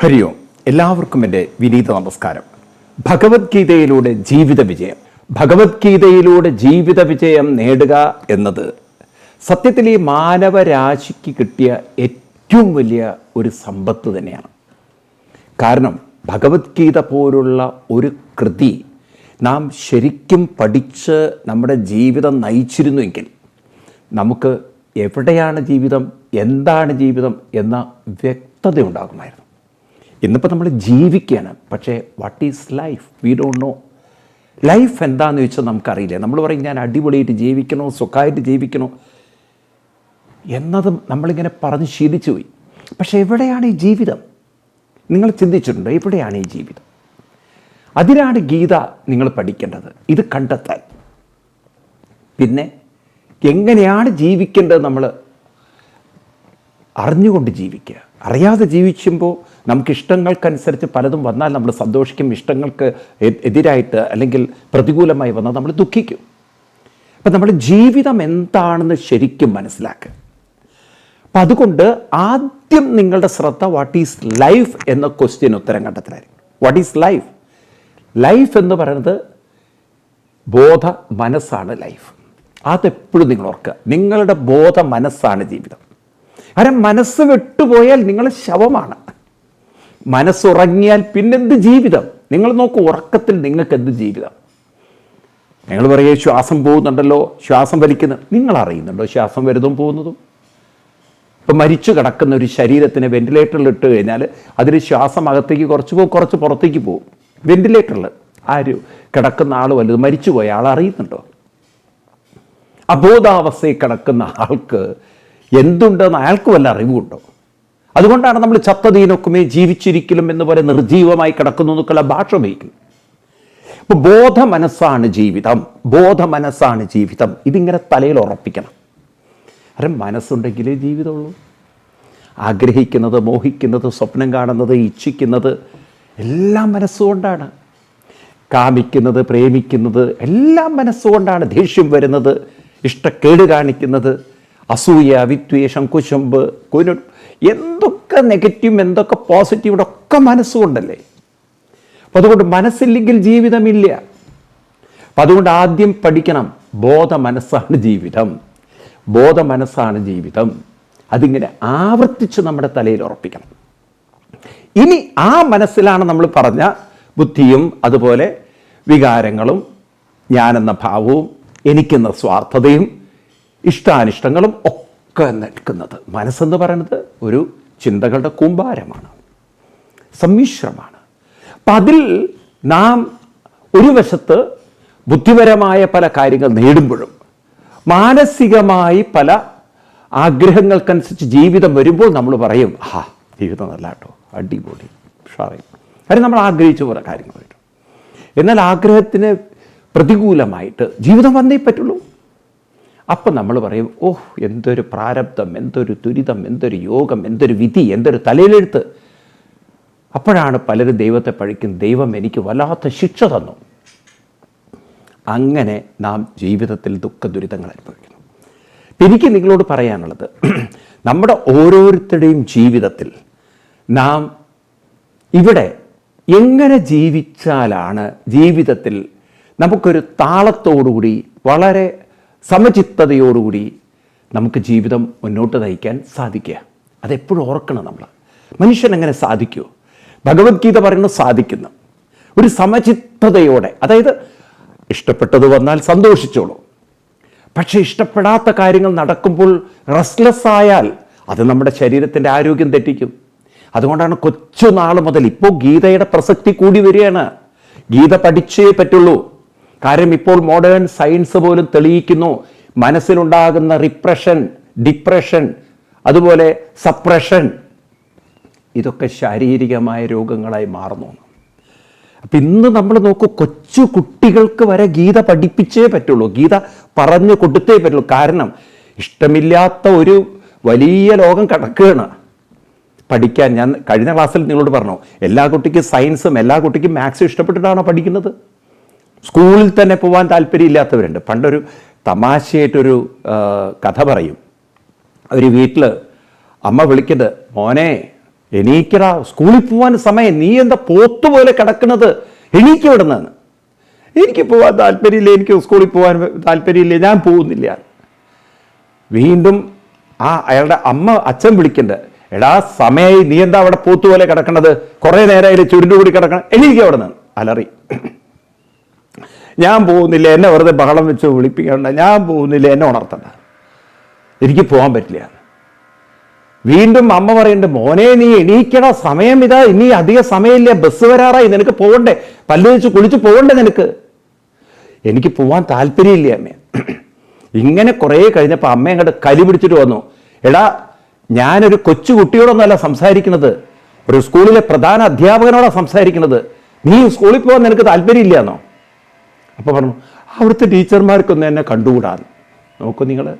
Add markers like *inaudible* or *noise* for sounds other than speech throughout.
ഹരി ഓം എല്ലാവർക്കും എന്റെ വിനീത നമസ്കാരം. ഭഗവത്ഗീതയിലൂടെ ജീവിത വിജയം. ഭഗവത്ഗീതയിലൂടെ ജീവിത വിജയം നേടുക എന്നത് സത്യത്തിൽ ഈ മാനവരാശിക്ക് കിട്ടിയ ഏറ്റവും വലിയ ഒരു സമ്പത്ത് തന്നെയാണ്. കാരണം ഭഗവത്ഗീത പോലുള്ള ഒരു കൃതി നാം ശരിക്കും പഠിച്ച് നമ്മുടെ ജീവിതം നയിച്ചിരുന്നുവെങ്കിൽ നമുക്ക് എവിടെയാണ് ജീവിതം എന്താണ് ജീവിതം എന്ന വ്യക്തത ഉണ്ടാകുമായിരുന്നു ഇന്നിപ്പോൾ നമ്മൾ ജീവിക്കുകയാണ് പക്ഷേ what is life we don't know life എന്താണെന്ന് ചോദിച്ചാൽ നമുക്കറിയില്ല. നമ്മൾ പറയും ഞാൻ അടിപൊളിയായിട്ട് ജീവിക്കണോ? സുഖമായിട്ട് ജീവിക്കണോ? എന്നതും നമ്മളിങ്ങനെ പറഞ്ഞ് ശീലിച്ചു പോയി. പക്ഷേ എവിടെയാണ് ഈ ജീവിതം? നിങ്ങൾ ചിന്തിച്ചിട്ടുണ്ടോ? എവിടെയാണ് ഈ ജീവിതം? അതിനാണ് ഗീത നിങ്ങൾ പഠിക്കേണ്ടത്. ഇത് കണ്ടെത്താൻ. പിന്നെ എങ്ങനെയാണ് ജീവിക്കേണ്ടത് നമ്മൾ അറിഞ്ഞുകൊണ്ട് ജീവിക്കുക? അറിയാതെ ജീവിക്കുമ്പോൾ നമുക്ക് ഇഷ്ടങ്ങൾക്കനുസരിച്ച് പലതും വന്നാൽ നമ്മൾ സന്തോഷിക്കും ഇഷ്ടങ്ങൾക്ക് എതിരായിട്ട് അല്ലെങ്കിൽ പ്രതികൂലമായി വന്നാൽ നമ്മൾ ദുഃഖിക്കും. അപ്പം നമ്മൾ ജീവിതം എന്താണെന്ന് ശരിക്കും മനസ്സിലാക്കുക അപ്പം അതുകൊണ്ട് ആദ്യം നിങ്ങളുടെ ശ്രദ്ധ വാട്ട് ഈസ് ലൈഫ് എന്ന ക്വസ്റ്റ്യൻ ഉത്തരം കണ്ടെത്തലായിരിക്കും വാട്ട് ഈസ് ലൈഫ് ലൈഫ് എന്ന് പറയുന്നത് ബോധ മനസ്സാണ് ലൈഫ് അതെപ്പോഴും നിങ്ങൾ ഓർക്കുക. നിങ്ങളുടെ ബോധ മനസ്സാണ് ജീവിതം. കാരണം മനസ്സ് വിട്ടുപോയാൽ നിങ്ങൾ ശവമാണ്. മനസ്സുറങ്ങിയാൽ പിന്നെന്ത് ജീവിതം? നിങ്ങൾ നോക്കൂ ഉറക്കത്തിൽ നിങ്ങൾക്ക് എന്ത് ജീവിതം? നിങ്ങൾ പറയുക ശ്വാസം പോകുന്നുണ്ടല്ലോ ശ്വാസം വലിക്കുന്ന. നിങ്ങൾ അറിയുന്നുണ്ടോ ശ്വാസം വരുന്നതും പോകുന്നതും? ഇപ്പം മരിച്ചു കിടക്കുന്ന ഒരു ശരീരത്തിന് വെന്റിലേറ്ററിൽ ഇട്ട് കഴിഞ്ഞാൽ അതിൽ ശ്വാസം അകത്തേക്ക് കുറച്ച് പോകും കുറച്ച് പുറത്തേക്ക് പോകും. വെന്റിലേറ്ററിൽ ആര് കിടക്കുന്ന ആൾ വലുത് മരിച്ചു പോയ ആൾ അറിയുന്നുണ്ടോ? അബോധാവസ്ഥയിൽ കിടക്കുന്ന ആൾക്ക് എന്തുണ്ടെന്ന് അയാൾക്ക് വല്ല അറിവുണ്ടോ? അതുകൊണ്ടാണ് നമ്മൾ ചത്തതീനൊക്കുമേ ജീവിച്ചിരിക്കലും എന്ന് പോലെ നിർജീവമായി കിടക്കുന്നു എന്നൊക്കെയുള്ള ഭാഷ ഉപയോഗിക്കുന്നത്. അപ്പോൾ ബോധ മനസ്സാണ് ജീവിതം. ബോധ മനസ്സാണ് ജീവിതം. ഇതിങ്ങനെ തലയിൽ ഉറപ്പിക്കണം. കാരണം മനസ്സുണ്ടെങ്കിലേ ജീവിതമുള്ളൂ. ആഗ്രഹിക്കുന്നത് മോഹിക്കുന്നത് സ്വപ്നം കാണുന്നത് ഇച്ഛിക്കുന്നത് എല്ലാം മനസ്സുകൊണ്ടാണ്. കാമിക്കുന്നത് പ്രേമിക്കുന്നത് എല്ലാം മനസ്സുകൊണ്ടാണ്. ദേഷ്യം വരുന്നത് ഇഷ്ടക്കേട് കാണിക്കുന്നത് അസൂയ വിദ്വേഷം കുശുമ്പ് കുരു എന്തൊക്കെ നെഗറ്റീവും എന്തൊക്കെ പോസിറ്റീവും ഒക്കെ മനസ്സുകൊണ്ടല്ലേ? അപ്പം അതുകൊണ്ട് മനസ്സില്ലെങ്കിൽ ജീവിതമില്ല. അപ്പം അതുകൊണ്ട് ആദ്യം പഠിക്കണം. ബോധ മനസ്സാണ് ജീവിതം. ബോധ മനസ്സാണ് ജീവിതം. അതിങ്ങനെ ആവർത്തിച്ച് നമ്മുടെ തലയിൽ ഉറപ്പിക്കണം. ഇനി ആ മനസ്സിലാണ് നമ്മൾ പറഞ്ഞ ബുദ്ധിയും അതുപോലെ വികാരങ്ങളും ഞാനെന്ന ഭാവവും എനിക്കെന്ന സ്വാർത്ഥതയും ഇഷ്ടാനിഷ്ടങ്ങളും ഒക്കെ നിൽക്കുന്നത്. മനസ്സെന്ന് പറയുന്നത് ഒരു ചിന്തകളുടെ കൂമ്പാരമാണ്. സമ്മിശ്രമാണ്. അപ്പം അതിൽ നാം ഒരു വശത്ത് ബുദ്ധിപരമായ പല കാര്യങ്ങൾ നേടുമ്പോഴും മാനസികമായി പല ആഗ്രഹങ്ങൾക്കനുസരിച്ച് ജീവിതം വരുമ്പോൾ നമ്മൾ പറയും ആ ജീവിതം നല്ല കേട്ടോ അടിപൊളി ഉഷാറായി. കാര്യം നമ്മൾ ആഗ്രഹിച്ച പോലെ കാര്യങ്ങൾ വരും. എന്നാൽ ആഗ്രഹത്തിന് പ്രതികൂലമായിട്ട് ജീവിതം വന്നേ പറ്റുള്ളൂ. അപ്പം നമ്മൾ പറയും ഓഹ് എന്തൊരു പ്രാരബ്ധം എന്തൊരു ദുരിതം എന്തൊരു യോഗം എന്തൊരു വിധി എന്തൊരു തലയിലെഴുത്ത്. അപ്പോഴാണ് പലരും ദൈവത്തെ പഴിക്കും ദൈവം എനിക്ക് വല്ലാത്ത ശിക്ഷ തന്നു. അങ്ങനെ നാം ജീവിതത്തിൽ ദുഃഖ ദുരിതങ്ങൾ അനുഭവിക്കുന്നു. എനിക്ക് നിങ്ങളോട് പറയാനുള്ളത് *clears throat* നമ്മുടെ ഓരോരുത്തരുടെയും ജീവിതത്തിൽ നാം ഇവിടെ എങ്ങനെ ജീവിച്ചാലാണ് ജീവിതത്തിൽ നമുക്കൊരു താളത്തോടുകൂടി വളരെ സമചിത്തതയോടുകൂടി നമുക്ക് ജീവിതം മുന്നോട്ട് നയിക്കാൻ സാധിക്കുക. അതെപ്പോഴും ഓർക്കണം നമ്മൾ. മനുഷ്യൻ എങ്ങനെ സാധിക്കുമോ ഭഗവത്ഗീത പറയുന്നത് സാധിക്കുന്നു. ഒരു സമചിത്തതയോടെ അതായത് ഇഷ്ടപ്പെട്ടത് വന്നാൽ സന്തോഷിച്ചോളൂ. പക്ഷേ ഇഷ്ടപ്പെടാത്ത കാര്യങ്ങൾ നടക്കുമ്പോൾ റെസ്റ്റ്ലെസ് ആയാൽ അത് നമ്മുടെ ശരീരത്തിന്റെ ആരോഗ്യം തെറ്റിക്കും. അതുകൊണ്ടാണ് കൊച്ചു നാൾ മുതൽ ഇപ്പോൾ ഗീതയുടെ പ്രസക്തി കൂടി വരികയാണ്. ഗീത പഠിച്ചേ പറ്റുള്ളൂ. കാര്യം ഇപ്പോൾ മോഡേൺ സയൻസ് പോലും തെളിയിക്കുന്നു. മനസ്സിലുണ്ടാകുന്ന റിപ്രഷൻ ഡിപ്രഷൻ അതുപോലെ സപ്രഷൻ ഇതൊക്കെ ശാരീരികമായ രോഗങ്ങളായി മാറുന്നു. അപ്പം ഇന്ന് നമ്മൾ നോക്കൂ കൊച്ചു കുട്ടികൾക്ക് വരെ ഗീത പഠിപ്പിച്ചേ പറ്റുള്ളൂ. ഗീത പറഞ്ഞു കൊടുത്തേ പറ്റുള്ളൂ. കാരണം ഇഷ്ടമില്ലാത്ത ഒരു വലിയ ലോകം കിടക്കുകയാണ്. പഠിക്കാൻ ഞാൻ കഴിഞ്ഞ ക്ലാസ്സിൽ നിങ്ങളോട് പറഞ്ഞു എല്ലാ കുട്ടിക്കും സയൻസും എല്ലാ കുട്ടിക്കും മാത്സും ഇഷ്ടപ്പെട്ടിട്ടാണോ പഠിക്കുന്നത്? സ്കൂളിൽ തന്നെ പോകാൻ താല്പര്യമില്ലാത്തവരുണ്ട്. പണ്ടൊരു തമാശയായിട്ടൊരു കഥ പറയും. അവർ വീട്ടിൽ അമ്മ വിളിക്കുന്നത് മോനെ എണീക്കടാ സ്കൂളിൽ പോകാൻ സമയം നീ എന്താ പോത്തുപോലെ കിടക്കുന്നത്? എണീക്ക് വിടുന്നതെന്ന് എനിക്ക് പോകാൻ താല്പര്യമില്ല എനിക്ക് സ്കൂളിൽ പോകാൻ താല്പര്യമില്ല ഞാൻ പോകുന്നില്ല. വീണ്ടും ആ അയാളുടെ അമ്മ അച്ഛൻ വിളിക്കണ്ട് എടാ സമയമായി നീ എന്താ അവിടെ പോത്തുപോലെ കിടക്കണത്? കുറേ നേരമായി ചുരുണ്ടുകൂടി കിടക്കണം എണീക്ക് അവിടെ നിന്ന് അലറി. ഞാൻ പോകുന്നില്ല എന്നെ വെറുതെ ബഹളം വെച്ച് വിളിപ്പിക്കണ്ട ഞാൻ പോകുന്നില്ല എന്നെ ഉണർത്തണ്ട. എനിക്ക് പോകാൻ പറ്റില്ല. വീണ്ടും അമ്മ പറയുന്നുണ്ട് മോനെ നീ എണീക്കട സമയം ഇതാ ഇനി അധിക സമയമില്ല ബസ് വരാറായി നിനക്ക് പോകണ്ടേ പല്ല് വെച്ച് കുളിച്ച് പോകണ്ടേ നിനക്ക്? എനിക്ക് പോവാൻ താല്പര്യമില്ല അമ്മ. ഇങ്ങനെ കുറേ കഴിഞ്ഞപ്പോൾ അമ്മ അങ്ങോട്ട് കലി പിടിച്ചിട്ട് വന്നു. എടാ ഞാനൊരു കൊച്ചു കുട്ടിയോടൊന്നല്ല സംസാരിക്കുന്നത്. ഒരു സ്കൂളിലെ പ്രധാന അധ്യാപകനോടാണ് സംസാരിക്കുന്നത്. നീ സ്കൂളിൽ പോകാൻ നിനക്ക് താല്പര്യമില്ലെന്നോ അപ്പോൾ പറഞ്ഞു അവിടുത്തെ ടീച്ചർമാർക്കൊന്നും എന്നെ കണ്ടുകൂടാന്ന്. നോക്കൂ നിങ്ങൾ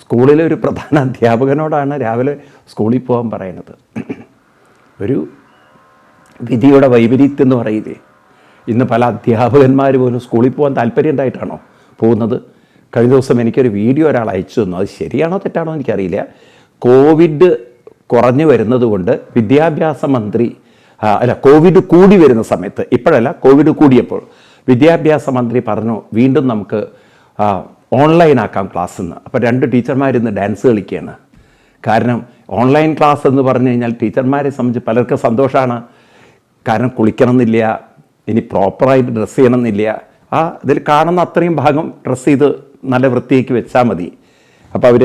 സ്കൂളിലെ ഒരു പ്രധാന അധ്യാപകനോടാണ് രാവിലെ സ്കൂളിൽ പോകാൻ പറയുന്നത്. ഒരു വിധിയുടെ വൈപരീത്യം എന്ന് പറയില്ലേ? ഇന്ന് പല അധ്യാപകന്മാർ പോലും സ്കൂളിൽ പോകാൻ താല്പര്യം ഉണ്ടായിട്ടാണോ പോകുന്നത്? കഴിഞ്ഞ ദിവസം എനിക്കൊരു വീഡിയോ ഒരാൾ അയച്ചു തന്നു. അത് ശരിയാണോ തെറ്റാണോ എനിക്കറിയില്ല. കോവിഡ് കുറഞ്ഞു വരുന്നത് കൊണ്ട് വിദ്യാഭ്യാസ മന്ത്രി അല്ല കോവിഡ് കൂടി വരുന്ന സമയത്ത് ഇപ്പോഴല്ല കോവിഡ് കൂടിയപ്പോൾ വിദ്യാഭ്യാസ മന്ത്രി പറഞ്ഞു വീണ്ടും നമുക്ക് ഓൺലൈനാക്കാം ക്ലാസ് എന്ന് അപ്പോൾ രണ്ട് ടീച്ചർമാരിന്ന് ഡാൻസ് കളിക്കുകയാണ്. കാരണം ഓൺലൈൻ ക്ലാസ് എന്ന് പറഞ്ഞു കഴിഞ്ഞാൽ ടീച്ചർമാരെ സംബന്ധിച്ച് പലർക്കും സന്തോഷമാണ് കാരണം കുളിക്കണമെന്നില്ല ഇനി പ്രോപ്പറായിട്ട് ഡ്രസ്സ് ചെയ്യണമെന്നില്ല. ആ ഇതിൽ കാണുന്ന അത്രയും ഭാഗം ഡ്രസ്സ് ചെയ്ത് നല്ല വൃത്തിയാക്കി വെച്ചാൽ മതി. അപ്പോൾ അവർ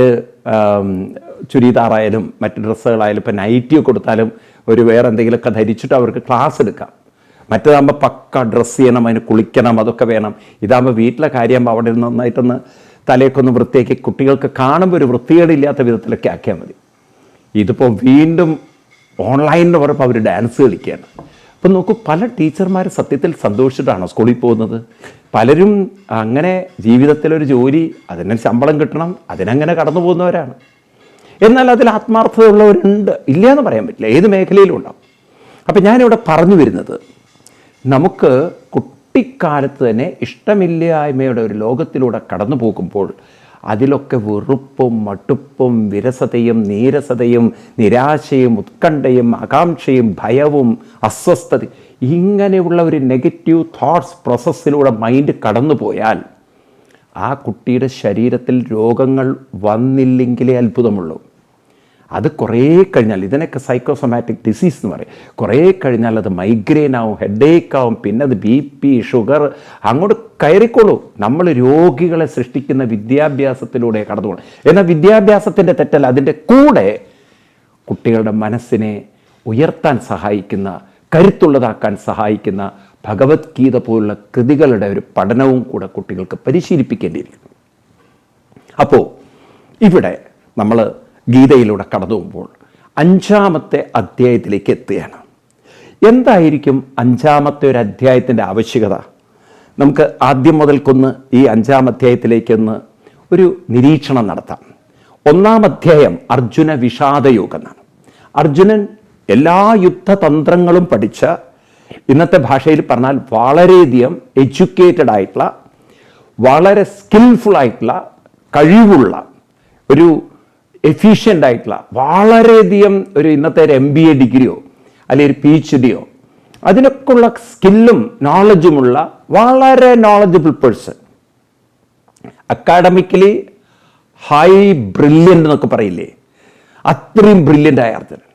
ചുരിദാറായാലും മറ്റ് ഡ്രസ്സുകളായാലും ഇപ്പോൾ നൈറ്റിയോ കൊടുത്താലും ഒരു വേറെ എന്തെങ്കിലുമൊക്കെ ധരിച്ചിട്ട് അവർക്ക് ക്ലാസ് എടുക്കാം. മറ്റേതാകുമ്പോൾ പക്ക ഡ്രസ്സ് ചെയ്യണം അതിന് കുളിക്കണം അതൊക്കെ വേണം. ഇതാകുമ്പോൾ വീട്ടിലെ കാര്യമാകുമ്പോൾ അവിടെ നിന്ന് നന്നായിട്ടൊന്ന് തലയൊക്കെ വൃത്തിയാക്കി കുട്ടികൾക്ക് കാണുമ്പോൾ ഒരു വൃത്തികേടില്ലാത്ത വിധത്തിലൊക്കെ ആക്കിയാൽ മതി. ഇതിപ്പോൾ വീണ്ടും ഓൺലൈനിൽ പറഞ്ഞപ്പോൾ അവർ ഡാൻസ് കളിക്കുകയാണ് അപ്പം നോക്കൂ പല ടീച്ചർമാർ സത്യത്തിൽ സന്തോഷിച്ചിട്ടാണോ സ്കൂളിൽ പോകുന്നത്? പലരും അങ്ങനെ ജീവിതത്തിലൊരു ജോലി അതിന് ശമ്പളം കിട്ടണം അതിനങ്ങനെ കടന്നു പോകുന്നവരാണ്. എന്നാൽ അതിൽ ആത്മാർത്ഥതയുള്ളവരുണ്ട്. ഇല്ല എന്ന് പറയാൻ പറ്റില്ല. ഏത് മേഖലയിലും ഉണ്ടാവും. അപ്പം ഞാനിവിടെ പറഞ്ഞു വരുന്നത് നമുക്ക് കുട്ടിക്കാലത്ത് തന്നെ ഇഷ്ടമില്ലായ്മയുടെ ഒരു ലോകത്തിലൂടെ കടന്നു പോകുമ്പോൾ അതിലൊക്കെ വെറുപ്പും മടുപ്പും വിരസതയും നീരസതയും നിരാശയും ഉത്കണ്ഠയും ആകാംക്ഷയും ഭയവും അസ്വസ്ഥത ഇങ്ങനെയുള്ള ഒരു നെഗറ്റീവ് തോട്ട്സ് പ്രോസസ്സിലൂടെ മൈൻഡ് കടന്നു പോയാൽ ആ കുട്ടിയുടെ ശരീരത്തിൽ രോഗങ്ങൾ വന്നില്ലെങ്കിലേ അത്ഭുതമുള്ളൂ. അത് കുറേ കഴിഞ്ഞാൽ ഇതിനൊക്കെ സൈക്കോസൊമാറ്റിക് ഡിസീസ് എന്ന് പറയും. കുറേ കഴിഞ്ഞാൽ അത് മൈഗ്രെയിൻ ആവും ഹെഡേക്ക് ആവും പിന്നെ അത് ബി പി ഷുഗർ അങ്ങോട്ട് കയറിക്കോളൂ. നമ്മൾ രോഗികളെ സൃഷ്ടിക്കുന്ന വിദ്യാഭ്യാസത്തിലൂടെ കടന്നു പോകണം എന്നാൽ വിദ്യാഭ്യാസത്തിന്റെ തെറ്റല്ല അതിന്റെ കൂടെ കുട്ടികളുടെ മനസ്സിനെ ഉയർത്താൻ സഹായിക്കുന്ന കരുത്തുള്ളതാക്കാൻ സഹായിക്കുന്ന ഭഗവത്ഗീത പോലുള്ള കൃതികളുടെ ഒരു പഠനവും കൂടെ കുട്ടികൾക്ക് പരിശീലിപ്പിക്കേണ്ടിയിരിക്കുന്നു. അപ്പോൾ ഇവിടെ നമ്മൾ ഗീതയിലൂടെ കടന്നു പോകുമ്പോൾ അഞ്ചാമത്തെ അധ്യായത്തിലേക്ക് എത്തുകയാണ്. എന്തായിരിക്കും അഞ്ചാമത്തെ ഒരു അധ്യായത്തിന്റെ ആവശ്യകത? നമുക്ക് ആദ്യം മുതൽക്കൊന്ന് ഈ അഞ്ചാം അധ്യായത്തിലേക്കൊന്ന് ഒരു നിരീക്ഷണം നടത്താം. ഒന്നാം അധ്യായം അർജുന വിഷാദയോഗം എന്നാണ് അർജുനൻ എല്ലാ യുദ്ധതന്ത്രങ്ങളും പഠിച്ച ഇന്നത്തെ ഭാഷയിൽ പറഞ്ഞാൽ വളരെയധികം എഡ്യൂക്കേറ്റഡ് ആയിട്ടുള്ള വളരെ സ്കിൽഫുൾ ആയിട്ടുള്ള കഴിവുള്ള ഒരു എഫിഷ്യന്റ് ആയിട്ടുള്ള വളരെയധികം ഒരു ഇന്നത്തെ ഒരു എം ബി എ ഡിഗ്രിയോ അല്ലെങ്കിൽ ഒരു പി എച്ച് ഡിയോ അതിനൊക്കെയുള്ള സ്കില്ലും നോളജുമുള്ള വളരെ knowledgeable person academically high brilliant എന്നൊക്കെ പറയില്ലേ? അത്രയും ബ്രില്യന്റ് ആയ അർജുനൻ.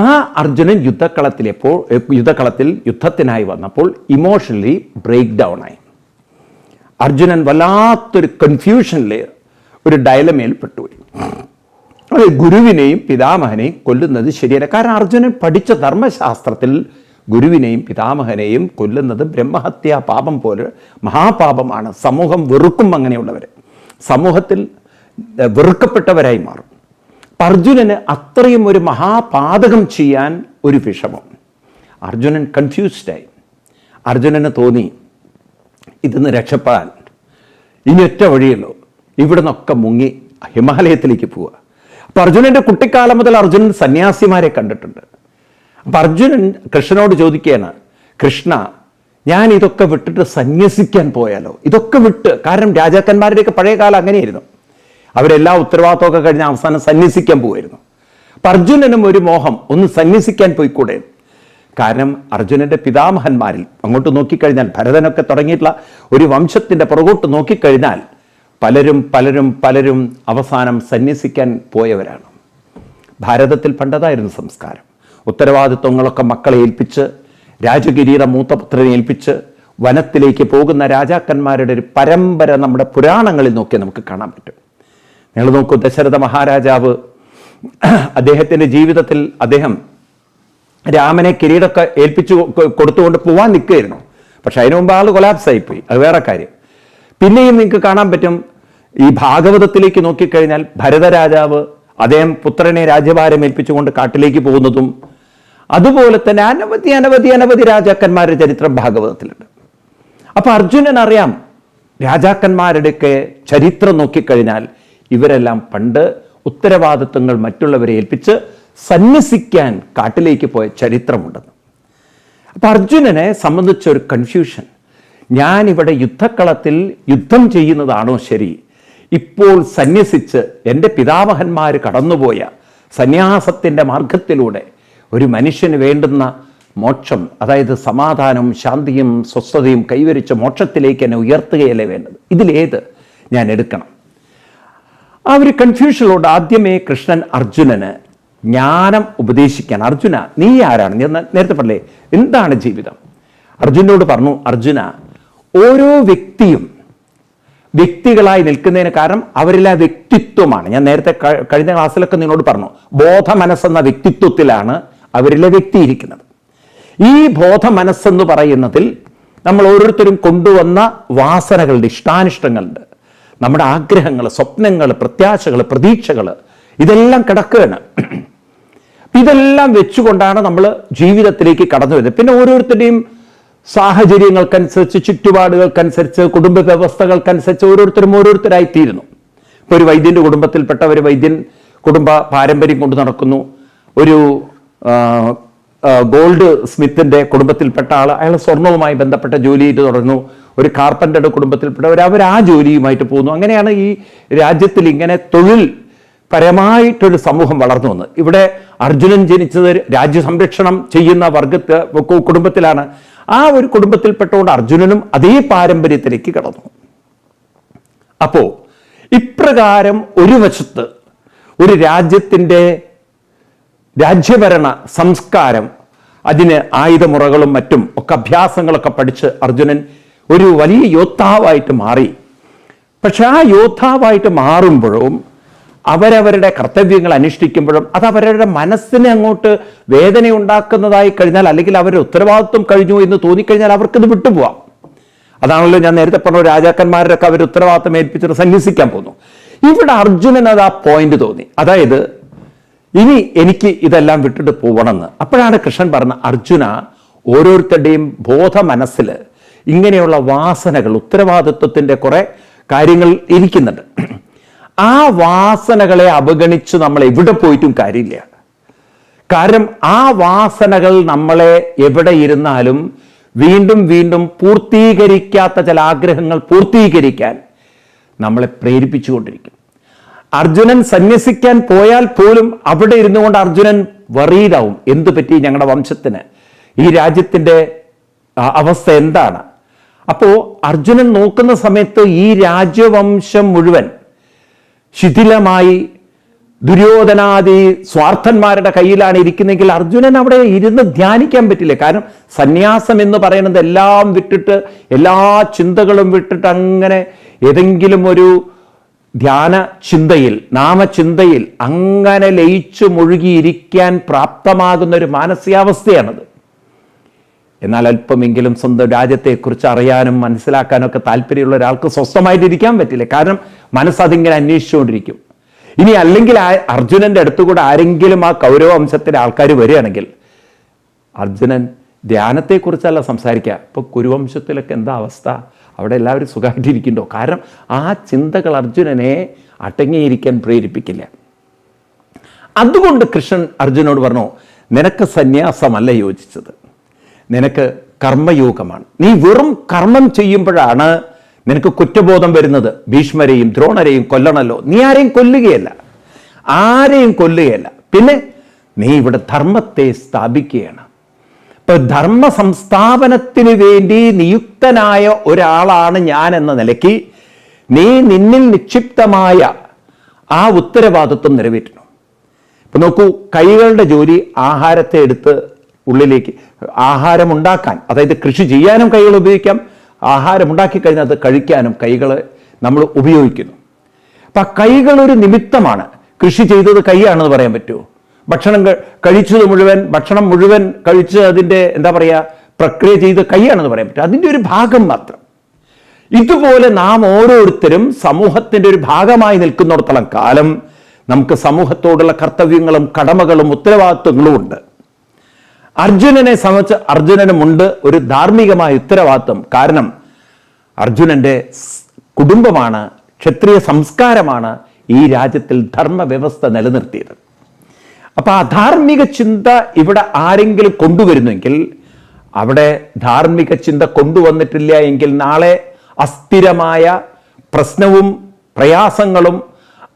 ആ അർജുനൻ യുദ്ധക്കളത്തിലെപ്പോൾ യുദ്ധക്കളത്തിൽ യുദ്ധത്തിനായി വന്നപ്പോൾ ഇമോഷണലി ബ്രേക്ക് ഡൗൺ ആയി. അർജുനൻ വല്ലാത്തൊരു കൺഫ്യൂഷനിൽ ഒരു ഡയലമയിൽ പെട്ടുപോയി അത് ഗുരുവിനെയും പിതാമഹനെയും കൊല്ലുന്നത് ശരിയല്ല. കാരണം അർജുനൻ പഠിച്ച ധർമ്മശാസ്ത്രത്തിൽ ഗുരുവിനെയും പിതാമഹനെയും കൊല്ലുന്നത് ബ്രഹ്മഹത്യാ പാപം പോലെ മഹാപാപമാണ്. സമൂഹം വെറുക്കും അങ്ങനെയുള്ളവരെ. സമൂഹത്തിൽ വെറുക്കപ്പെട്ടവരായി മാറും. അർജുനന് അത്രയും ഒരു മഹാപാതകം ചെയ്യാൻ ഒരു വിഷമം. അർജുനൻ കൺഫ്യൂസ്ഡായി അർജുനന് തോന്നി ഇതിന്ന് രക്ഷപ്പെടാൻ ഇനി ഒറ്റ വഴിയുള്ളൂ ഇവിടെ നിന്നൊക്കെ മുങ്ങി ഹിമാലയത്തിലേക്ക് പോവുക. അപ്പം അർജുനന്റെ കുട്ടിക്കാലം മുതൽ അർജുനൻ സന്യാസിമാരെ കണ്ടിട്ടുണ്ട്. അപ്പം അർജുനൻ കൃഷ്ണനോട് ചോദിക്കുകയാണ് കൃഷ്ണ ഞാൻ ഇതൊക്കെ വിട്ടിട്ട് സന്യസിക്കാൻ പോയാലോ? ഇതൊക്കെ വിട്ട് കാരണം രാജാക്കന്മാരുടെയൊക്കെ പഴയ കാലം അങ്ങനെയായിരുന്നു. അവരെല്ലാ ഉത്തരവാദിത്തമൊക്കെ കഴിഞ്ഞ് അവസാനം സന്യസിക്കാൻ പോവായിരുന്നു. അപ്പം അർജുനനും ഒരു മോഹം ഒന്ന് സന്യസിക്കാൻ പോയിക്കൂടെ? കാരണം അർജുനന്റെ പിതാമഹന്മാരിൽ അങ്ങോട്ട് നോക്കിക്കഴിഞ്ഞാൽ ഭരതനൊക്കെ തുടങ്ങിയിട്ടുള്ള ഒരു വംശത്തിന്റെ പുറകോട്ട് നോക്കിക്കഴിഞ്ഞാൽ പലരും പലരും പലരും അവസാനം സന്യസിക്കാൻ പോയവരാണ്. ഭാരതത്തിൽ പണ്ടതായിരുന്നു സംസ്കാരം. ഉത്തരവാദിത്വങ്ങളൊക്കെ മക്കളെ ഏൽപ്പിച്ച് രാജകിരീട മൂത്തപുത്രനെ ഏൽപ്പിച്ച് വനത്തിലേക്ക് പോകുന്ന രാജാക്കന്മാരുടെ ഒരു പരമ്പര നമ്മുടെ പുരാണങ്ങളിൽ നോക്കി നമുക്ക് കാണാൻ പറ്റും. നിങ്ങൾ നോക്കൂ ദശരഥ മഹാരാജാവ് അദ്ദേഹത്തിന്റെ ജീവിതത്തിൽ അദ്ദേഹം രാമനെ കിരീടമൊക്കെ ഏൽപ്പിച്ചു കൊടുത്തുകൊണ്ട് പോവാൻ നിൽക്കുകയായിരുന്നു. പക്ഷെ അതിനു മുമ്പ് ആൾ കൊലാപ്സായിപ്പോയി അത് വേറെ കാര്യം. പിന്നെയും നിങ്ങൾക്ക് കാണാൻ പറ്റും ഈ ഭാഗവതത്തിലേക്ക് നോക്കിക്കഴിഞ്ഞാൽ ഭരതരാജാവ് അദ്ദേഹം പുത്രനെ രാജ്യഭാരം ഏൽപ്പിച്ചുകൊണ്ട് കാട്ടിലേക്ക് പോകുന്നതും അതുപോലെ തന്നെ അനവധി അനവധി അനവധി രാജാക്കന്മാരുടെ ചരിത്രം ഭാഗവതത്തിലുണ്ട്. അപ്പൊ അർജുനൻ അറിയാം രാജാക്കന്മാരുടെയൊക്കെ ചരിത്രം നോക്കിക്കഴിഞ്ഞാൽ ഇവരെല്ലാം പണ്ട് ഉത്തരവാദിത്വങ്ങൾ മറ്റുള്ളവരെ ഏൽപ്പിച്ച് സന്യസിക്കാൻ കാട്ടിലേക്ക് പോയ ചരിത്രമുണ്ടെന്ന്. അപ്പൊ അർജുനനെ സംബന്ധിച്ചൊരു കൺഫ്യൂഷൻ ഞാനിവിടെ യുദ്ധക്കളത്തിൽ യുദ്ധം ചെയ്യുന്നതാണോ ശരി? ഇപ്പോൾ സന്യസിച്ച് എന്റെ പിതാമഹന്മാർ കടന്നുപോയ സന്യാസത്തിന്റെ മാർഗത്തിലൂടെ ഒരു മനുഷ്യന് വേണ്ടുന്ന മോക്ഷം അതായത് സമാധാനവും ശാന്തിയും സ്വസ്ഥതയും കൈവരിച്ച മോക്ഷത്തിലേക്ക് എന്നെ ഉയർത്തുകയല്ലേ വേണ്ടത്? ഇതിലേത് ഞാൻ എടുക്കണം. ആ ഒരു കൺഫ്യൂഷനോട് ആദ്യമേ കൃഷ്ണൻ അർജുനന് ജ്ഞാനം ഉപദേശിക്കാൻ അർജുന നീ ആരാണ്? ഞാൻ നേരത്തെ പറഞ്ഞേ എന്താണ് ജീവിതം? അർജുനോട് പറഞ്ഞു അർജുന ഓരോ വ്യക്തിയും വ്യക്തികളായി നിൽക്കുന്നതിന് കാരണം അവരിലെ വ്യക്തിത്വമാണ്. ഞാൻ നേരത്തെ കഴിഞ്ഞ ക്ലാസ്സിലൊക്കെ നിന്നോട് പറഞ്ഞു ബോധ മനസ്സെന്ന വ്യക്തിത്വത്തിലാണ് അവരിലെ വ്യക്തി ഇരിക്കുന്നത്. ഈ ബോധ മനസ്സെന്ന് പറയുന്നതിൽ നമ്മൾ ഓരോരുത്തരും കൊണ്ടുവന്ന വാസനകളുടെ ഇഷ്ടാനിഷ്ടങ്ങളുണ്ട്. നമ്മുടെ ആഗ്രഹങ്ങൾ സ്വപ്നങ്ങൾ പ്രത്യാശകൾ പ്രതീക്ഷകൾ ഇതെല്ലാം കിടക്കുകയാണ്. ഇതെല്ലാം വെച്ചുകൊണ്ടാണ് നമ്മൾ ജീവിതത്തിലേക്ക് കടന്നു വരുന്നത്. പിന്നെ ഓരോരുത്തരുടെയും സാഹചര്യങ്ങൾക്കനുസരിച്ച് ചുറ്റുപാടുകൾക്കനുസരിച്ച് കുടുംബ വ്യവസ്ഥകൾക്കനുസരിച്ച് ഓരോരുത്തരും ഓരോരുത്തരായി തീരുന്നു ഇപ്പോൾ ഒരു വൈദ്യന്റെ കുടുംബത്തിൽപ്പെട്ട ഒരു വൈദ്യൻ കുടുംബ പാരമ്പര്യം കൊണ്ട് നടക്കുന്നു. ഒരു ഗോൾഡ് സ്മിത്തിന്റെ കുടുംബത്തിൽപ്പെട്ട ആൾ അയാൾ സ്വർണവുമായി ബന്ധപ്പെട്ട ജോലി ചെയ്ത് തുടങ്ങുന്നു ഒരു കാർപ്പന്ററുടെ കുടുംബത്തിൽപ്പെട്ടവർ അവർ ആ ജോലിയുമായിട്ട് പോകുന്നു. അങ്ങനെയാണ് ഈ രാജ്യത്തിൽ ഇങ്ങനെ തൊഴിൽ പരമായിട്ടൊരു സമൂഹം വളർന്നു വന്നത്. ഇവിടെ അർജുനൻ ജനിച്ചത് രാജ്യസംരക്ഷണം ചെയ്യുന്ന വർഗത്ത് കുടുംബത്തിലാണ്. ആ ഒരു കുടുംബത്തിൽപ്പെട്ടുകൊണ്ട് അർജുനനും അതേ പാരമ്പര്യത്തിലേക്ക് കടന്നു. അപ്പോ ഇപ്രകാരം ഒരു വശത്ത് ഒരു രാജ്യത്തിന്റെ രാജ്യഭരണ സംസ്കാരം അതിന് ആയുധമുറകളും മറ്റും ഒക്കെ അഭ്യാസങ്ങളൊക്കെ പഠിച്ച് അർജുനൻ ഒരു വലിയ യോദ്ധാവായിട്ട് മാറി. പക്ഷെ ആ യോദ്ധാവായിട്ട് മാറുമ്പോഴും അവരവരുടെ കർത്തവ്യങ്ങൾ അനുഷ്ഠിക്കുമ്പോഴും അത് അവരവരുടെ മനസ്സിനെ അങ്ങോട്ട് വേദന ഉണ്ടാക്കുന്നതായി കഴിഞ്ഞാൽ അല്ലെങ്കിൽ അവരുടെ ഉത്തരവാദിത്വം കഴിഞ്ഞു എന്ന് തോന്നിക്കഴിഞ്ഞാൽ അവർക്കത് വിട്ടുപോകാം അതാണല്ലോ ഞാൻ നേരത്തെ പറഞ്ഞ രാജാക്കന്മാരൊക്കെ അവർ ഉത്തരവാദിത്തം ഏൽപ്പിച്ചിട്ട് സന്യസിക്കാൻ പോന്നു ഇവിടെ അർജുനൻ അത് ആ പോയിന്റ് തോന്നി. അതായത് ഇനി എനിക്ക് ഇതെല്ലാം വിട്ടിട്ട് പോകണമെന്ന് അപ്പോഴാണ് കൃഷ്ണൻ പറഞ്ഞ അർജുന ഓരോരുത്തരുടെയും ബോധ മനസ്സിൽ ഇങ്ങനെയുള്ള വാസനകൾ ഉത്തരവാദിത്വത്തിന്റെ കുറെ കാര്യങ്ങൾ ഇരിക്കുന്നുണ്ട്. ആ വാസനകളെ അവഗണിച്ച് നമ്മൾ എവിടെ പോയിട്ടും കാര്യമില്ല. കാരണം ആ വാസനകൾ നമ്മളെ എവിടെ ഇരുന്നാലും വീണ്ടും വീണ്ടും പൂർത്തീകരിക്കാത്ത ചില ആഗ്രഹങ്ങൾ പൂർത്തീകരിക്കാൻ നമ്മളെ പ്രേരിപ്പിച്ചുകൊണ്ടിരിക്കും. അർജുനൻ സന്യസിക്കാൻ പോയാൽ പോലും അവിടെ ഇരുന്നു കൊണ്ട് അർജുനൻ വറീഡാവും എന്തു പറ്റി ഞങ്ങളുടെ വംശത്തിന്? ഈ രാജ്യത്തിന്റെ അവസ്ഥ എന്താണ്? അപ്പോൾ അർജുനൻ നോക്കുന്ന സമയത്ത് ഈ രാജ്യവംശം മുഴുവൻ ശിഥിലമായി ദുര്യോധനാദി സ്വാർത്ഥന്മാരുടെ കയ്യിലാണ് ഇരിക്കുന്നെങ്കിൽ അർജുനൻ അവിടെ ഇരുന്ന് ധ്യാനിക്കാൻ പറ്റില്ല? കാരണം സന്യാസം എന്ന് പറയുന്നത് എല്ലാം വിട്ടിട്ട് എല്ലാ ചിന്തകളും വിട്ടിട്ട് അങ്ങനെ ഏതെങ്കിലും ഒരു ധ്യാന ചിന്തയിൽ നാമചിന്തയിൽ അങ്ങനെ ലയിച്ചു മുഴുകിയിരിക്കാൻ പ്രാപ്തമാകുന്ന ഒരു മാനസികാവസ്ഥയാണത്. എന്നാൽ അല്പമെങ്കിലും സ്വന്തം രാജ്യത്തെക്കുറിച്ച് അറിയാനും മനസ്സിലാക്കാനൊക്കെ താല്പര്യമുള്ള ഒരാൾക്ക് സ്വസ്ഥമായിട്ടിരിക്കാൻ പറ്റില്ല. കാരണം മനസ്സതിങ്ങനെ അന്വേഷിച്ചുകൊണ്ടിരിക്കും. ഇനി അല്ലെങ്കിൽ അർജുനന്റെ അടുത്തുകൂടെ ആരെങ്കിലും ആ കൗരവ വംശത്തിലെ ആൾക്കാർ വരികയാണെങ്കിൽ അർജുനൻ ധ്യാനത്തെക്കുറിച്ചല്ല സംസാരിക്കുക. ഇപ്പോൾ കുരുവംശത്തിലൊക്കെ എന്താ അവസ്ഥ? അവിടെ എല്ലാവരും സുഖമായിട്ടിരിക്കുന്നുണ്ടോ? കാരണം ആ ചിന്തകൾ അർജുനനെ അടങ്ങിയിരിക്കാൻ പ്രേരിപ്പിക്കില്ല. അതുകൊണ്ട് കൃഷ്ണൻ അർജുനോട് പറഞ്ഞു നിനക്ക് സന്യാസമല്ല യോജിച്ചത്. നിനക്ക് കർമ്മയോഗമാണ്. നീ വെറും കർമ്മം ചെയ്യുമ്പോഴാണ് നിനക്ക് കുറ്റബോധം വരുന്നത്. ഭീഷ്മരെയും ദ്രോണരെയും കൊല്ലണല്ലോ. നീ ആരെയും കൊല്ലുകയല്ല. ആരെയും കൊല്ലുകയല്ല. പിന്നെ നീ ഇവിടെ ധർമ്മത്തെ സ്ഥാപിക്കുകയാണ്. ഇപ്പൊ ധർമ്മ സംസ്ഥാപനത്തിന് വേണ്ടി നിയുക്തനായ ഒരാളാണ് ഞാൻ എന്ന നിലയ്ക്ക് നീ നിന്നിൽ നിക്ഷിപ്തമായ ആ ഉത്തരവാദിത്വം നിറവേറ്റണം ഇപ്പൊ നോക്കൂ കൈകളുടെ ജോലി ആഹാരത്തെ എടുത്ത് ഉള്ളിലേക്ക് ആഹാരം ഉണ്ടാക്കാൻ അതായത് കൃഷി ചെയ്യാനും കൈകൾ ഉപയോഗിക്കാം ആഹാരം ഉണ്ടാക്കി കഴിഞ്ഞാൽ അത് കഴിക്കാനും കൈകൾ നമ്മൾ ഉപയോഗിക്കുന്നു. അപ്പം കൈകൾ ഒരു നിമിത്തമാണ്. കൃഷി ചെയ്തത് കൈയാണെന്ന് പറയാൻ പറ്റുമോ ഭക്ഷണം കഴിച്ചത് മുഴുവൻ ഭക്ഷണം മുഴുവൻ കഴിച്ച് അതിന്റെ എന്താ പറയുക പ്രക്രിയ ചെയ്ത് കൈയാണെന്ന് പറയാൻ പറ്റും. അതിന്റെ ഒരു ഭാഗം മാത്രം. ഇതുപോലെ നാം ഓരോരുത്തരും സമൂഹത്തിന്റെ ഒരു ഭാഗമായി നിൽക്കുന്നിടത്തോളം കാലം നമുക്ക് സമൂഹത്തോടുള്ള കർത്തവ്യങ്ങളും കടമകളും ഉത്തരവാദിത്വങ്ങളും ഉണ്ട്. അർജുനനെ സംബന്ധിച്ച് അർജുനനുമുണ്ട് ഒരു ധാർമ്മികമായ ഉത്തരവാദിത്വം. കാരണം അർജുനന്റെ കുടുംബമാണ് ക്ഷത്രിയ സംസ്കാരമാണ് ഈ രാജ്യത്തിൽ ധർമ്മ വ്യവസ്ഥ നിലനിർത്തിയത്. അപ്പൊ ആ ധാർമ്മിക ചിന്ത ഇവിടെ ആരെങ്കിലും കൊണ്ടുവരുന്നെങ്കിൽ അവിടെ ധാർമ്മിക ചിന്ത കൊണ്ടുവന്നിട്ടില്ല എങ്കിൽ നാളെ അസ്ഥിരമായ പ്രശ്നവും പ്രയാസങ്ങളും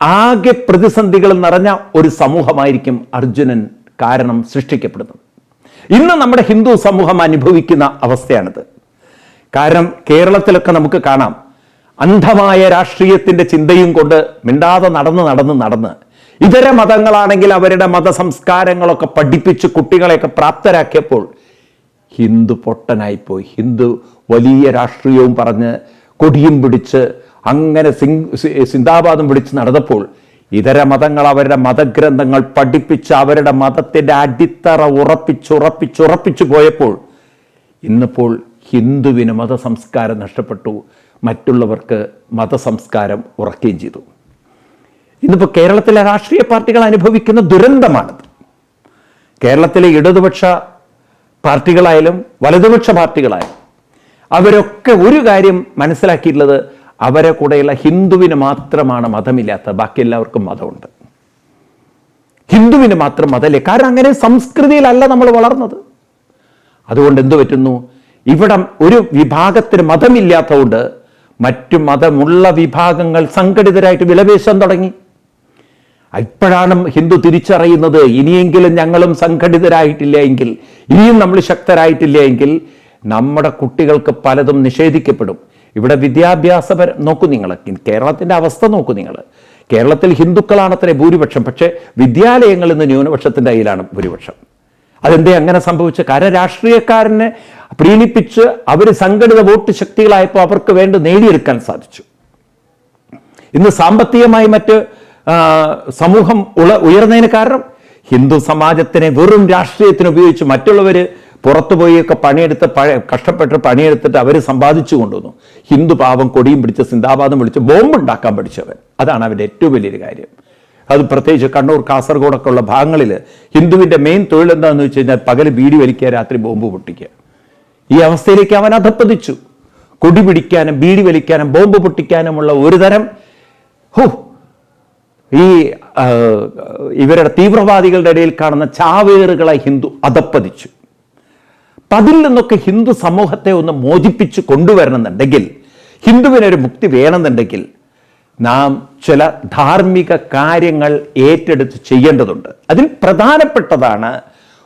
ആകെ പ്രതിസന്ധികളും നിറഞ്ഞ ഒരു സമൂഹമായിരിക്കും അർജുനൻ കാരണം സൃഷ്ടിക്കപ്പെടുന്നത്. ഇന്ന് നമ്മുടെ ഹിന്ദു സമൂഹം അനുഭവിക്കുന്ന അവസ്ഥയാണിത്. കാരണം കേരളത്തിലൊക്കെ നമുക്ക് കാണാം അന്ധമായ രാഷ്ട്രീയത്തിന്റെ ചിന്തയും കൊണ്ട് മിണ്ടാതെ നടന്ന് നടന്ന് നടന്ന് ഇതര മതങ്ങളാണെങ്കിൽ അവരുടെ മതസംസ്കാരങ്ങളൊക്കെ പഠിപ്പിച്ച് കുട്ടികളെയൊക്കെ പ്രാപ്തരാക്കിയപ്പോൾ ഹിന്ദു പൊട്ടനായിപ്പോയി. ഹിന്ദു വലിയ രാഷ്ട്രീയവും പറഞ്ഞ് കൊടിയും പിടിച്ച് അങ്ങനെ സിംഗ് സിന്ദാബാദും പിടിച്ച് നടന്നപ്പോൾ ഇതര മതങ്ങൾ അവരുടെ മതഗ്രന്ഥങ്ങൾ പഠിപ്പിച്ച് അവരുടെ മതത്തിന്റെ അടിത്തറ ഉറപ്പിച്ചുറപ്പിച്ചുറപ്പിച്ചു പോയപ്പോൾ ഇന്നിപ്പോൾ ഹിന്ദുവിന് മതസംസ്കാരം നഷ്ടപ്പെട്ടു. മറ്റുള്ളവർക്ക് മതസംസ്കാരം ഉറക്കുകയും ചെയ്തു. ഇന്നിപ്പോൾ കേരളത്തിലെ രാഷ്ട്രീയ പാർട്ടികൾ അനുഭവിക്കുന്ന ദുരന്തമാണിത്. കേരളത്തിലെ ഇടതുപക്ഷ പാർട്ടികളായാലും വലതുപക്ഷ പാർട്ടികളായാലും അവരൊക്കെ ഒരു കാര്യം മനസ്സിലാക്കിയിട്ടുള്ളത് അവരെ കൂടെയുള്ള ഹിന്ദുവിന് മാത്രമാണ് മതമില്ലാത്തത് ബാക്കി എല്ലാവർക്കും മതമുണ്ട്. ഹിന്ദുവിന് മാത്രം മതമല്ലേ. കാരണം അങ്ങനെ സംസ്കൃതിയിലല്ല നമ്മൾ വളർന്നത്. അതുകൊണ്ട് എന്തു പറ്റുന്നു? ഇവിടെ ഒരു വിഭാഗത്തിന് മതമില്ലാത്തതുകൊണ്ട് മറ്റു മതമുള്ള വിഭാഗങ്ങൾ സംഘടിതരായിട്ട് വിലപേശാൻ തുടങ്ങി. ഇപ്പോഴാണ് ഹിന്ദു തിരിച്ചറിയുന്നത് ഇനിയെങ്കിലും ഞങ്ങളും സംഘടിതരായിട്ടില്ല എങ്കിൽ ഇനിയും നമ്മൾ ശക്തരായിട്ടില്ല എങ്കിൽ നമ്മുടെ കുട്ടികൾക്ക് പലതും നിഷേധിക്കപ്പെടും. ഇവിടെ വിദ്യാഭ്യാസപര നോക്കൂ നിങ്ങൾ കേരളത്തിന്റെ അവസ്ഥ നോക്കൂ നിങ്ങൾ കേരളത്തിൽ ഹിന്ദുക്കളാണത്രേ ഭൂരിപക്ഷം. പക്ഷേ വിദ്യാലയങ്ങൾ ഇന്ന് ന്യൂനപക്ഷത്തിന്റെ കയ്യിലാണ് ഭൂരിപക്ഷം. അതെന്തേ അങ്ങനെ സംഭവിച്ച? കര രാഷ്ട്രീയക്കാരനെ പ്രീണിപ്പിച്ച് അവർ സംഘടിത വോട്ട് ശക്തികളായപ്പോൾ അവർക്ക് വേണ്ടി നേടിയെടുക്കാൻ സാധിച്ചു. ഇന്ന് സാമ്പത്തികമായി മറ്റ് സമൂഹം ഉയർന്നതിന് കാരണം ഹിന്ദു സമാജത്തിനെ വെറും രാഷ്ട്രീയത്തിന് ഉപയോഗിച്ച് മറ്റുള്ളവർ പുറത്തുപോയൊക്കെ പണിയെടുത്ത് പഴ കഷ്ടപ്പെട്ട് പണിയെടുത്തിട്ട് അവർ സമ്പാദിച്ചു കൊണ്ടുവന്നു. ഹിന്ദു പാവം കൊടിയും പിടിച്ച് സിന്ദാബാദം വിളിച്ച് ബോംബ് ഉണ്ടാക്കാൻ പഠിച്ചവൻ. അതാണ് അവന്റെ ഏറ്റവും വലിയൊരു കാര്യം. അത് പ്രത്യേകിച്ച് കണ്ണൂർ കാസർഗോഡൊക്കെ ഉള്ള ഭാഗങ്ങളിൽ ഹിന്ദുവിന്റെ മെയിൻ തൊഴിൽ എന്താണെന്ന് വെച്ച് കഴിഞ്ഞാൽ പകൽ ബീഡി വലിക്കുക രാത്രി ബോംബ് പൊട്ടിക്കുക. ഈ അവസ്ഥയിലേക്ക് അവൻ അധപ്പതിച്ചു. കൊടി പിടിക്കാനും ബീഡി വലിക്കാനും ബോംബ് പൊട്ടിക്കാനുമുള്ള ഒരു തരം ഹോ ഈ ഇവരുടെ തീവ്രവാദികളുടെ ഇടയിൽ കാണുന്ന ചാവേറുകളെ ഹിന്ദു അധപ്പതിച്ചു. അതിൽ നിന്നൊക്കെ ഹിന്ദു സമൂഹത്തെ ഒന്ന് മോചിപ്പിച്ച് കൊണ്ടുവരണമെന്നുണ്ടെങ്കിൽ ഹിന്ദുവിനൊരു മുക്തി വേണമെന്നുണ്ടെങ്കിൽ നാം ചില ധാർമ്മിക കാര്യങ്ങൾ ഏറ്റെടുത്ത് ചെയ്യേണ്ടതുണ്ട്. അതിൽ പ്രധാനപ്പെട്ടതാണ്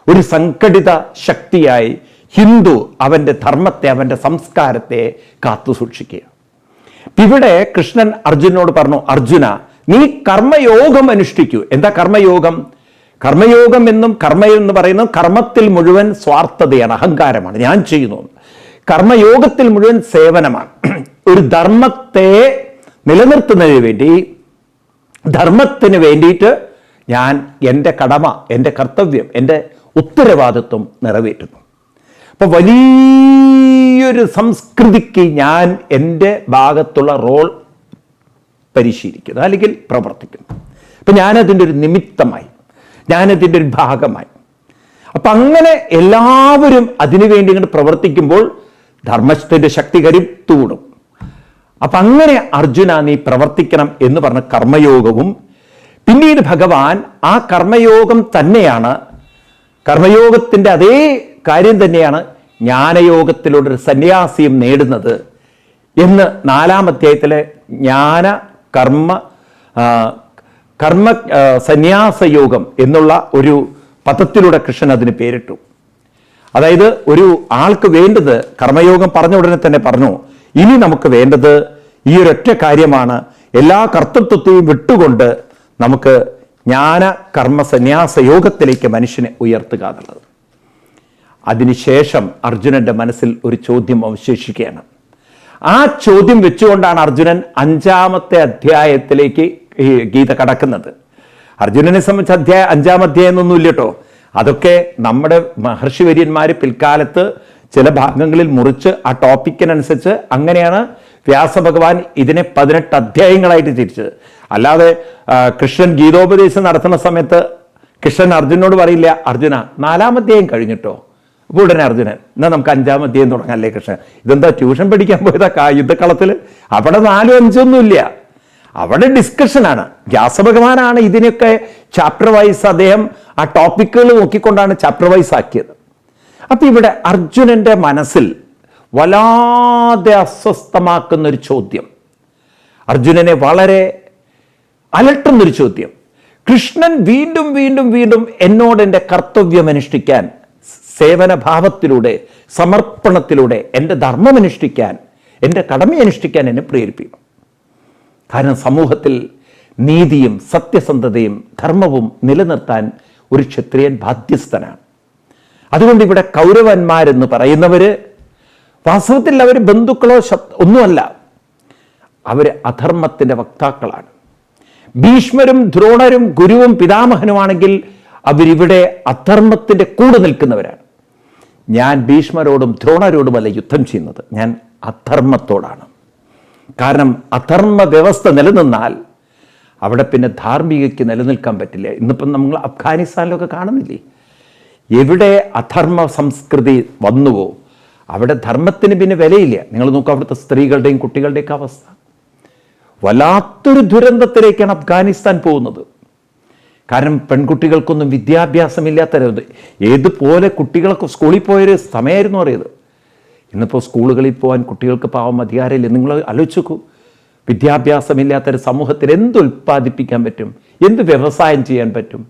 ഒരു സംഘടിത ശക്തിയായി ഹിന്ദു അവന്റെ ധർമ്മത്തെ അവന്റെ സംസ്കാരത്തെ കാത്തു സൂക്ഷിക്കുക. ഇവിടെ കൃഷ്ണൻ അർജുനോട് പറഞ്ഞു അർജുന നീ കർമ്മയോഗം അനുഷ്ഠിക്കൂ. എന്താ കർമ്മയോഗം? കർമ്മയോഗം എന്നും കർമ്മ എന്ന് പറയുന്നത് കർമ്മത്തിൽ മുഴുവൻ സ്വാർത്ഥതയാണ് അഹങ്കാരമാണ്. ഞാൻ ചെയ്യുന്നു. കർമ്മയോഗത്തിൽ മുഴുവൻ സേവനമാണ്. ഒരു ധർമ്മത്തെ നിലനിർത്തുന്നതിന് വേണ്ടി ധർമ്മത്തിന് വേണ്ടിയിട്ട് ഞാൻ എന്റെ കടമ എന്റെ കർത്തവ്യം എന്റെ ഉത്തരവാദിത്വം നിറവേറ്റുന്നു. അപ്പോൾ വലിയൊരു സംസ്കൃതിക്ക് ഞാൻ എന്റെ ഭാഗത്തുള്ള റോൾ പരിശീലിക്കുന്നു അല്ലെങ്കിൽ പ്രവർത്തിക്കുന്നു. അപ്പൊ ഞാനതിന്റെ ഒരു നിമിത്തമായി ഞാനതിന്റെ ഒരു ഭാഗമായി. അപ്പം അങ്ങനെ എല്ലാവരും അതിനുവേണ്ടി ഇങ്ങോട്ട് പ്രവർത്തിക്കുമ്പോൾ ധർമ്മത്തിന്റെ ശക്തി കരുത്തുകൂടും അപ്പം അങ്ങനെ അർജുന നീ പ്രവർത്തിക്കണം എന്ന് പറഞ്ഞ കർമ്മയോഗവും പിന്നീട് ഭഗവാൻ ആ കർമ്മയോഗം തന്നെയാണ് കർമ്മയോഗത്തിന്റെ അതേ കാര്യം തന്നെയാണ് ജ്ഞാനയോഗത്തിലൂടെ സന്യാസിയും നേടുന്നത് എന്ന് നാലാം അധ്യായത്തിലെ ജ്ഞാന കർമ്മ കർമ്മ സന്യാസയോഗം സന്യാസ യോഗം എന്നുള്ള ഒരു പദത്തിലൂടെ കൃഷ്ണൻ അതിന് പേരിട്ടു. അതായത് ഒരു ആൾക്ക് വേണ്ടത് കർമ്മയോഗം പറഞ്ഞ ഉടനെ തന്നെ പറഞ്ഞു ഇനി നമുക്ക് വേണ്ടത് ഈ ഒരൊറ്റ കാര്യമാണ്. എല്ലാ കർത്തൃത്വത്തെയും വിട്ടുകൊണ്ട് നമുക്ക് ജ്ഞാന കർമ്മ സന്യാസ യോഗത്തിലേക്ക് മനുഷ്യനെ ഉയർത്തുക എന്നുള്ളത്. അതിനുശേഷം അർജുനന്റെ മനസ്സിൽ ഒരു ചോദ്യം അവശേഷിക്കുകയാണ്. ആ ചോദ്യം വെച്ചുകൊണ്ടാണ് അർജുനൻ അഞ്ചാമത്തെ അധ്യായത്തിലേക്ക് ഈ ഗീത കടക്കുന്നത്. അർജുനനെ സംബന്ധിച്ച് അധ്യായ അഞ്ചാം അധ്യായം കേട്ടോ അതൊക്കെ നമ്മുടെ മഹർഷി വര്യന്മാർ പിൽക്കാലത്ത് ചില ഭാഗങ്ങളിൽ മുറിച്ച് ആ ടോപ്പിക്കിനനുസരിച്ച് അങ്ങനെയാണ് വ്യാസഭഗവാൻ ഇതിനെ പതിനെട്ട് അധ്യായങ്ങളായിട്ട് തിരിച്ചത്. അല്ലാതെ കൃഷ്ണൻ ഗീതോപദേശം നടത്തുന്ന സമയത്ത് കൃഷ്ണൻ അർജുനോട് പറയില്ല അർജുന നാലാം അധ്യായം കഴിഞ്ഞിട്ടോ? അപ്പോൾ ഉടനെ അർജുനൻ എന്നാൽ നമുക്ക് അഞ്ചാം അധ്യായം തുടങ്ങാം അല്ലേ കൃഷ്ണൻ? ഇതെന്താ ട്യൂഷൻ പഠിക്കാൻ പോയതാ യുദ്ധക്കളത്തിൽ അവിടെ നാലും അഞ്ചൊന്നും ഇല്ല അവിടെ ഡിസ്കഷനാണ് വ്യാസഭഗവാനാണ് ഇതിനൊക്കെ ചാപ്റ്റർ വൈസ് അദ്ദേഹം ആ ടോപ്പിക്കുകൾ നോക്കിക്കൊണ്ടാണ് ചാപ്റ്റർ വൈസ് ആക്കിയത്. അപ്പം ഇവിടെ അർജുനന്റെ മനസ്സിൽ വല്ലാതെ അസ്വസ്ഥമാക്കുന്ന ഒരു ചോദ്യം. അർജുനനെ വളരെ അലട്ടുന്നൊരു ചോദ്യം. കൃഷ്ണൻ വീണ്ടും വീണ്ടും വീണ്ടും എന്നോട് എന്റെ കർത്തവ്യം അനുഷ്ഠിക്കാൻ സേവനഭാവത്തിലൂടെ സമർപ്പണത്തിലൂടെ എന്റെ ധർമ്മം അനുഷ്ഠിക്കാൻ എന്റെ കടമ അനുഷ്ഠിക്കാൻ എന്നെ പ്രേരിപ്പിക്കും. കാരണം സമൂഹത്തിൽ നീതിയും സത്യസന്ധതയും ധർമ്മവും നിലനിർത്താൻ ഒരു ക്ഷത്രിയൻ ബാധ്യസ്ഥനാണ്. അതുകൊണ്ട് ഇവിടെ കൗരവന്മാരെന്ന് പറയുന്നവർ വാസ്തവത്തിൽ അവർ ബന്ധുക്കളോ ഒന്നുമല്ല. അവർ അധർമ്മത്തിന്റെ വക്താക്കളാണ്. ഭീഷ്മരും ദ്രോണരും ഗുരുവും പിതാമഹനുമാണെങ്കിൽ അവരിവിടെ അധർമ്മത്തിന്റെ കൂടെ നിൽക്കുന്നവരാണ്. ഞാൻ ഭീഷ്മരോടും ദ്രോണരോടുമല്ല യുദ്ധം ചെയ്യുന്നത്. ഞാൻ അധർമ്മത്തോടാണ്. കാരണം അധർമ്മ വ്യവസ്ഥ നിലനിന്നാൽ അവിടെ പിന്നെ ധാർമ്മികയ്ക്ക് നിലനിൽക്കാൻ പറ്റില്ല. ഇന്നിപ്പം നമ്മൾ അഫ്ഗാനിസ്ഥാനിലൊക്കെ കാണുന്നില്ലേ? എവിടെ അധർമ്മ സംസ്കൃതി വന്നുവോ അവിടെ ധർമ്മത്തിന് പിന്നെ വിലയില്ല. നിങ്ങൾ നോക്കുക അവിടുത്തെ സ്ത്രീകളുടെയും കുട്ടികളുടെയൊക്കെ അവസ്ഥ. വല്ലാത്തൊരു ദുരന്തത്തിലേക്കാണ് അഫ്ഗാനിസ്ഥാൻ പോകുന്നത്. കാരണം പെൺകുട്ടികൾക്കൊന്നും വിദ്യാഭ്യാസമില്ലാത്ത ഏതുപോലെ കുട്ടികളൊക്കെ സ്കൂളിൽ പോയൊരു സമയമായിരുന്നു അറിയത്. ഇന്നിപ്പോൾ സ്കൂളുകളിൽ പോകാൻ കുട്ടികൾക്ക് പാവം അധികാരമില്ല. നിങ്ങൾ ആലോചിച്ചു വിദ്യാഭ്യാസമില്ലാത്തൊരു സമൂഹത്തിൽ എന്ത് ഉൽപ്പാദിപ്പിക്കാൻ പറ്റും? എന്ത് വ്യവസായം ചെയ്യാൻ പറ്റും?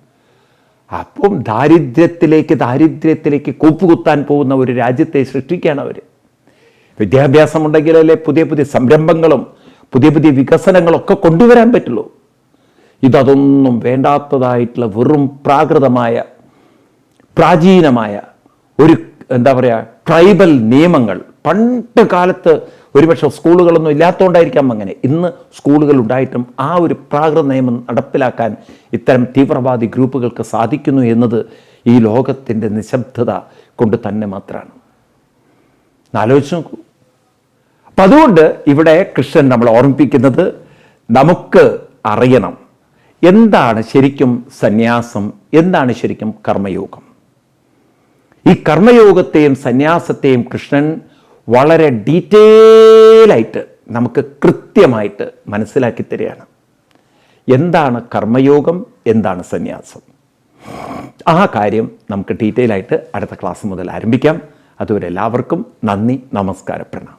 അപ്പം ദാരിദ്ര്യത്തിലേക്ക് ദാരിദ്ര്യത്തിലേക്ക് കൂപ്പുകുത്താൻ പോകുന്ന ഒരു രാജ്യത്തെ സൃഷ്ടിക്കുകയാണ് അവർ വിദ്യാഭ്യാസം ഉണ്ടെങ്കിലല്ലേ പുതിയ പുതിയ സംരംഭങ്ങളും പുതിയ പുതിയ വികസനങ്ങളൊക്കെ കൊണ്ടുവരാൻ പറ്റുള്ളൂ. ഇതൊന്നും വേണ്ടാത്തതായിട്ടുള്ള വെറും പ്രാകൃതമായ പ്രാചീനമായ ഒരു എന്താ പറയുക ട്രൈബൽ നിയമങ്ങൾ. പണ്ട് കാലത്ത് ഒരുപക്ഷെ സ്കൂളുകളൊന്നും ഇല്ലാത്തതുകൊണ്ടായിരിക്കാം അങ്ങനെ. ഇന്ന് സ്കൂളുകൾ ഉണ്ടായിട്ടും ആ ഒരു പ്രാകൃത നിയമം നടപ്പിലാക്കാൻ ഇത്തരം തീവ്രവാദി ഗ്രൂപ്പുകൾക്ക് സാധിക്കുന്നു എന്നത് ഈ ലോകത്തിന്റെ നിശബ്ദത കൊണ്ട് തന്നെ മാത്രമാണ്. ആലോചിച്ച് നോക്കൂ. അപ്പം അതുകൊണ്ട് ഇവിടെ കൃഷ്ണൻ നമ്മൾ ഓർമ്മിപ്പിക്കുന്നത് നമുക്ക് അറിയണം. എന്താണ് ശരിക്കും സന്യാസം? എന്താണ് ശരിക്കും കർമ്മയോഗം? ഈ കർമ്മയോഗത്തെയും സന്യാസത്തെയും കൃഷ്ണൻ വളരെ ഡീറ്റെയിലായിട്ട് നമുക്ക് കൃത്യമായിട്ട് മനസ്സിലാക്കി തരികയാണ്. എന്താണ് കർമ്മയോഗം? എന്താണ് സന്യാസം? ആ കാര്യം നമുക്ക് ഡീറ്റെയിൽ ആയിട്ട് അടുത്ത ക്ലാസ് മുതൽ ആരംഭിക്കാം. അതുവരെ എല്ലാവർക്കും നന്ദി നമസ്കാര പ്രണാം